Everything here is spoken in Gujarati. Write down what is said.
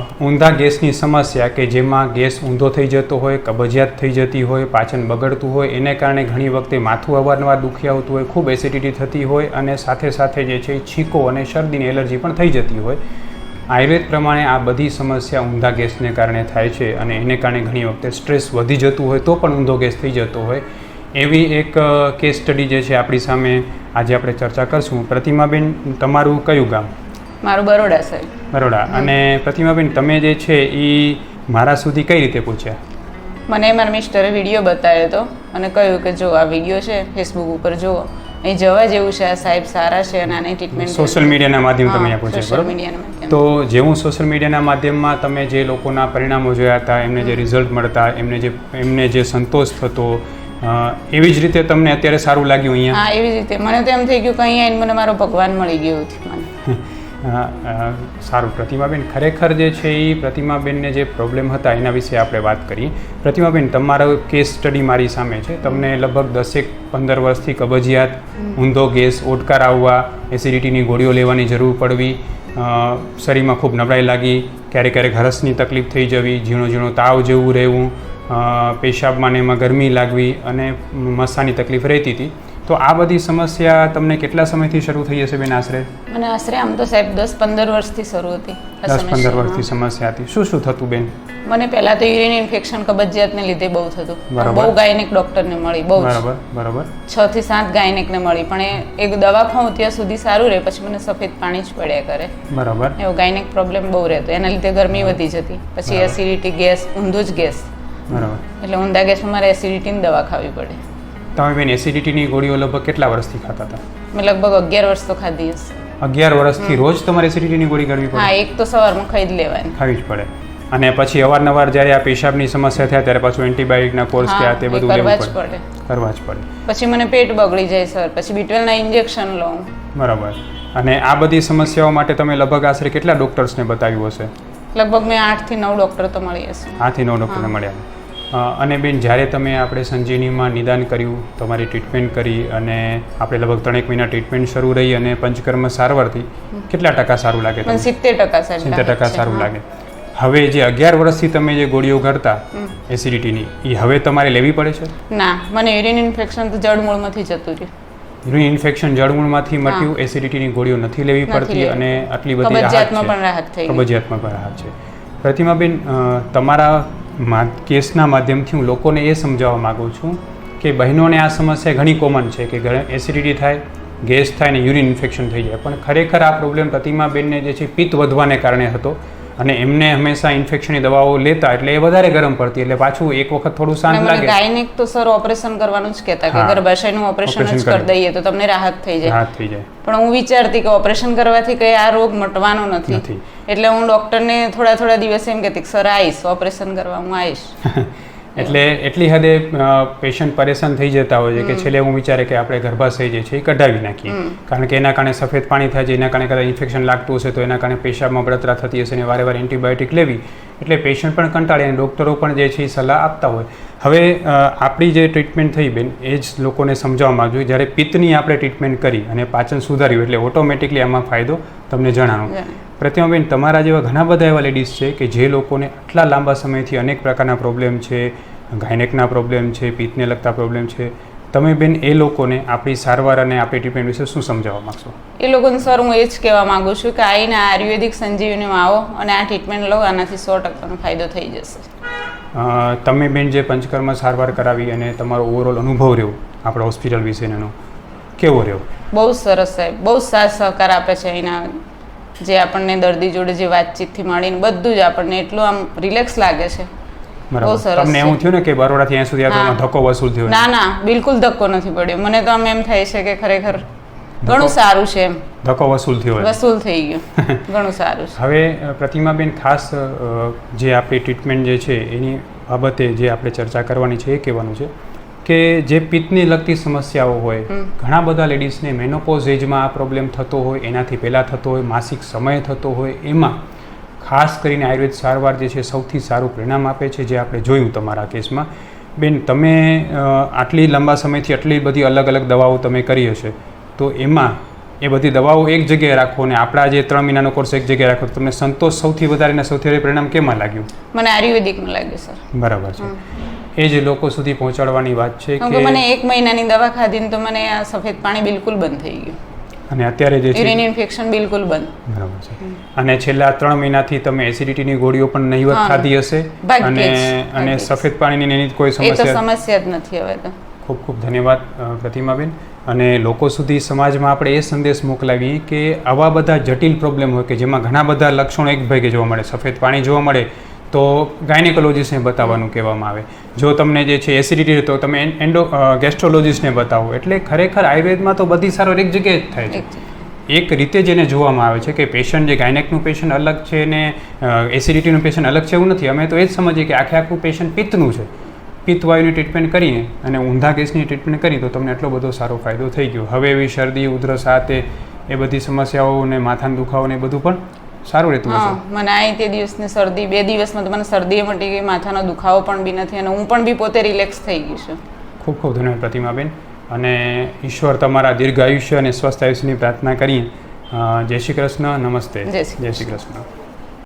ઊંધા ગેસની સમસ્યા કે જેમાં ગેસ ઊંધો થઈ જતો હોય, કબજિયાત થઈ જતી હોય, પાચન બગડતું હોય, એને કારણે ઘણી વખતે માથું અવારનવાર દુખી આવતું હોય, ખૂબ એસિડિટી થતી હોય અને સાથે સાથે જે છે છીકો અને શરદીની એલર્જી પણ થઈ જતી હોય. આયુર્વેદ પ્રમાણે આ બધી સમસ્યા ઊંધા ગેસને કારણે થાય છે અને એને કારણે ઘણી વખતે સ્ટ્રેસ વધી જતું હોય તો પણ ઊંધો ગેસ થઈ જતો હોય. એવી એક કેસ સ્ટડી જે છે આપણી સામે આજે આપણે ચર્ચા કરશું. પ્રતિમાબેન, તમારું કયું ગામ? મારું બરોડા સાહેબ બરોડા. અને પ્રતિમાબેન તમે જે છે એ મારા સુધી કઈ રીતે પૂછ્યા મને મારા મિસ્ટરે વીડિયો બતાવ્યો હતો અને કહ્યું કે જો આ વીડિયો છે ફેસબુક ઉપર જુઓ. અહીં જવા જેવું છે આ સાહેબ સારા છે અને આની ટ્રીટમેન્ટ સોશિયલ મીડિયાના માધ્યમ તમે પહોંચ્યા બરોબર? તો જેવું સોશિયલ મીડિયાના માધ્યમમાં તમે જે લોકોના પરિણામો જોયા હતા એમને જે રિઝલ્ટ મળતા એમને જે એમને જે સંતોષ થતો એવી જ રીતે તમને અત્યારે સારું લાગ્યું અહીંયા? હા એવી રીતે. મને તો એમ થઈ ગયું કે અહીંયા મને મારો ભગવાન મળી ગયો મને. સારું. પ્રતિમાબેન ખરેખર જે છે એ પ્રતિમાબેનને જે પ્રોબ્લેમ હતા એના વિશે આપણે વાત કરીએ. પ્રતિમાબેન તમારો કેસ સ્ટડી મારી સામે છે. તમને લગભગ દસેક પંદર વર્ષથી કબજિયાત ઊંધો ગેસ ઓડકાર આવવા એસિડિટીની ગોળીઓ લેવાની જરૂર પડવી શરીરમાં ખૂબ નબળાઈ લાગી ક્યારેક ક્યારેક હરસની તકલીફ થઈ જવી ઝીણો ઝીણો તાવ જેવું રહેવું પેશાબમાં ને એમાં ગરમી લાગવી અને મસાની તકલીફ રહેતી હતી. તો આ બધી સમસ્યા તમને કેટલા સમયથી શરૂ થઈ હશે બેન આશરે? મને આશરે આમ તો સાહેબ દસ પંદર વર્ષથી શરૂ હતી દસ પંદર. વર્ષથી સમસ્યા હતી. શું શું થતું બેન? મને પહેલા તો યુરિન ઇન્ફેક્શન કબજિયાતને લીધે બહુ થતું. બહુ ગાયનેક ડોક્ટરને મળી બહુ. બરાબર બરાબર. છ થી સાત ગાયનેકને મળી પણ એ એક દવા ખાઉં ત્યાં સુધી સારું રહે પછી મને સફેદ પાણી જ પડ્યા કરે. બરાબર. એવો ગાયનેક પ્રોબ્લેમ બહુ રહેતો. એના લીધે ગરમી વધી જતી. પછી એસિડિટી ગેસ ઊંધો જ ગેસ. બરાબર. એટલે ઊંધા ગેસમાં મારે એસિડિટીની દવા ખાવી પડે. તમે બેન એસિડિટીની ગોળીઓ લગભગ કેટલા વર્ષથી ખાતા હતા? મેં લગભગ અગિયાર વર્ષ તો ખાધી હશે. અગિયાર વર્ષથી રોજ તમારે એસિડિટીની ગોળી કરવી હા પડે એક તો સવારમાં ખાઈ જ લેવાની. ખાવી જ પડે. અને પછી અવારનવાર જ્યારે આ પેશાબની સમસ્યા થાય ત્યારે પાછું એન્ટીબાયોટિકના કોર્સ કે આ તે બધું કરવા જ પડે. કરવા જ પડે. પછી મને પેટ બગડી જાય સર. પછી બીટવેલના ઇન્જેક્શન લઉં. બરાબર. અને આ બધી સમસ્યાઓ માટે તમે લગભગ આશરે કેટલા ડૉક્ટર્સને બતાવ્યું હશે? લગભગ મેં આઠથી નવ ડૉક્ટર તો મળી હશે. આઠથી નવ ડૉક્ટરને મળ્યા. અને બેન જ્યારે તમે આપણે સંજીવનીમાં નિદાન કર્યું તમારી ટ્રીટમેન્ટ કરી અને આપણે લગભગ ત્રણેક મહિના ટ્રીટમેન્ટ શરૂ રહી અને પંચકર્મ સારવારથી કેટલા ટકા સારું લાગે સિત્તેર ટકા સિત્તેર ટકા સારું લાગે. હવે જે અગિયાર વર્ષથી તમે જે ગોળીઓ કરતા એસિડિટીની એ હવે તમારે લેવી પડે છે? ના મને યુરિન ઇન્ફેક્શન તો જડમૂળમાંથી જતું રહ્યું યુરિન ઇન્ફેક્શન જળમૂળમાંથી મટ્યું એસિડિટીની ગોળીઓ નથી લેવી પડતી અને આટલી બધી રાહત છે. પણ રાહત કબજિયાતમાં પણ રાહત છે. પ્રતિમાબેન તમારા કેસના માધ્યમથી હું લોકોને એ સમજાવવા માગું છું કે બહેનોને આ સમસ્યા ઘણી કોમન છે કે એસિડિટી થાય, ગેસ થાય ને યુરિન ઇન્ફેક્શન થઈ જાય. પણ ખરેખર આ પ્રોબ્લેમ પ્રતિમાબેનને જે છે પિત્ત વધવાને કારણે હતો. અને એમને હંમેશા ઇન્ફેક્શનની દવાઓ લેતા એટલે એ વધારે ગરમ પડતી એટલે પાછું એક વખત થોડું શાંત લાગે ગાયનેક તો સર ઓપરેશન કરવાનું જ કહેતા કે. ગર્ભાશયનું ઓપરેશન જ કરી. દઈએ તો તમને રાહત થઈ જાય રાહત થઈ જાય પણ હું વિચારતી કે ઓપરેશન કરવાથી કઈ આ રોગ મટવાનો નથી. એટલે હું ડોક્ટરને થોડા થોડા દિવસ એમ કહેતી કે સર આવીશ ઓપરેશન કરવા હું આવીશ એટલે એટલી હદે પેશન્ટ પરેશાન થઈ જતા હોય છે કે છેલ્લે હું વિચારે કે આપણે ગર્ભાશય જે છે એ કઢાવી નાખીએ. કારણ કે એના કારણે સફેદ પાણી થાય છે એના કારણે કદાચ ઇન્ફેક્શન લાગતું હશે તો એના કારણે પેશાબમાં બળતરા થતી હશે અને વારે વારે એન્ટીબાયોટિક લેવી. એટલે પેશન્ટ પણ કંટાળે અને ડૉક્ટરો પણ જે છે એ સલાહ આપતા હોય. હવે આપણી જે ટ્રીટમેન્ટ થઈ બેન એ જ લોકોને સમજાવવામાં જોઈએ જ્યારે પિત્તની આપણે ટ્રીટમેન્ટ કરી અને પાચન સુધાર્યું એટલે ઓટોમેટિકલી આમાં ફાયદો તમને જણાવો પ્રતિમાબેન તમારા જેવા ઘણા બધા એવા લેડીઝ છે કે જે લોકોને આટલા લાંબા સમયથી અનેક પ્રકારના પ્રોબ્લેમ છે ગાયનેકના પ્રોબ્લેમ છે પિત્તને લગતા પ્રોબ્લેમ છે. તમે બેન એ લોકોને આપણી સારવાર અને આપણી ટ્રીટમેન્ટ વિશે શું સમજાવવા માગશો? એ લોકોને સર હું એ જ કહેવા માંગુ છું કે આવીને આયુર્વેદિક સંજીવનીમાં આવો અને આ ટ્રીટમેન્ટ લો આનાથી સો ટકાનો ફાયદો થઈ જશે. તમે બેન જે પંચકર્મ સારવાર કરાવી અને તમારો ઓવરઓલ અનુભવ રહ્યો આપણા હોસ્પિટલ વિશેનો કેવો રહ્યો? બહુ સરસ સાહેબ બહુ સાથ સહકાર આપે છે અહીંના જે આપણને દર્દી જોડે જે વાતચીતથી મળીને બધું જ આપણને એટલું આમ રિલેક્સ લાગે છે. બહુ સરસ તમને એવું થયું ને કે બરોડાથી અહીંયા સુધી. આપણો ધક્કો વસૂલ થયો ના ના બિલકુલ ધક્કો નથી પડ્યો. મને તો આમ એમ થાય છે કે ખરેખર ઘણું સારું છે એમ. ધક્કો વસૂલ થયો. વસૂલ થઈ ગયો. ઘણું સારું છે. હવે પ્રતિમાબેન ખાસ જે આપણી ટ્રીટમેન્ટ જે છે એની બાબતે જે આપણે ચર્ચા કરવાની છે એ કહેવાનું છે કે જે પિત્તની લગતી સમસ્યાઓ હોય ઘણા બધા લેડીઝને મેનોપોઝ એજમાં આ પ્રોબ્લેમ થતો હોય એનાથી પહેલાં થતો હોય માસિક સમય થતો હોય એમાં ખાસ કરીને આયુર્વેદ સારવાર જે છે સૌથી સારું પરિણામ આપે છે જે આપણે જોયું તમારા કેસમાં. બેન તમે આટલી લાંબા સમયથી આટલી બધી અલગ અલગ દવાઓ તમે કરી હશે તો એમાં એ બધી દવાઓ એક જગ્યાએ રાખો અને આપણા જે ત્રણ મહિનાનો કોર્સ એક જગ્યાએ રાખો તમને સંતોષ સૌથી વધારે અને સૌથી વધારે પરિણામ કેમાં લાગ્યું? મને આયુર્વેદિકમાં લાગ્યું સર. બરાબર છે. એ જે લોકો સુધી પહોંચાડવાની વાત છે કે કે મને એક મહિનાની દવા ખાધીને તો મને આ સફેદ પાણી બિલકુલ બંધ થઈ ગયું. અને અત્યારે જે છે યુરિન ઇન્ફેક્શન બિલકુલ બંધ. બરાબર છે. અને છેલ્લા ત્રણ મહિનાથી તમે એસિડિટીની ગોળીઓ પણ નહીવત ખાધી હશે અને અને સફેદ પાણીની એની કોઈ સમસ્યા સમસ્યા જ નથી હવે તો. ખૂબ ખૂબ ધન્યવાદ પ્રતિમાબેન. અને લોકો સુધી સમાજમાં આપણે એ સંદેશ મોકલાવીએ કે આવા બધા જટિલ પ્રોબ્લેમ હોય કે જેમાં ઘણા બધા લક્ષણો એક ભાગે જોવા મળે. સફેદ પાણી જોવા મળે તો ગાયનેકોલોજીસ્ટને બતાવવાનું કહેવામાં આવે. જો તમને જે છે એસિડિટી તો તમે એન્ડો ગેસ્ટ્રોલોજીસ્ટને બતાવો. એટલે ખરેખર આયુર્વેદમાં તો બધી સારવાર એક જગ્યાએ જ થાય છે. એક રીતે રીતે જેને જોવામાં આવે છે કે પેશન્ટ જે ગાયનેકનું પેશન્ટ અલગ છે ને એસિડિટીનું પેશન્ટ અલગ છે એવું નથી. અમે તો એ જ સમજીએ કે આખે આખું પેશન્ટ પિત્તનું છે. પિત્તવાયુની ટ્રીટમેન્ટ કરીએ અને ઊંધા કેસની ટ્રીટમેન્ટ કરી તો તમને એટલો બધો સારો ફાયદો થઈ ગયો. હવે એવી શરદી ઉધરસ સાથે એ બધી સમસ્યાઓ ને માથાનો દુખાવો ને એ બધું પણ સારું રહેતું હા હશે મને આવી તે દિવસની શરદી બે દિવસમાં તો મને શરદી મટી ગઈ માથાનો દુખાવો પણ બી નથી અને હું પણ બી પોતે રિલેક્સ થઈ ગઈ છું. ખૂબ ખૂબ ધન્યવાદ પ્રતિમાબેન. અને ઈશ્વર તમારા દીર્ઘ આયુષ્ય અને સ્વસ્થ આયુષ્યની પ્રાર્થના કરીએ. જય શ્રી કૃષ્ણ નમસ્તે. જય શ્રી કૃષ્ણ.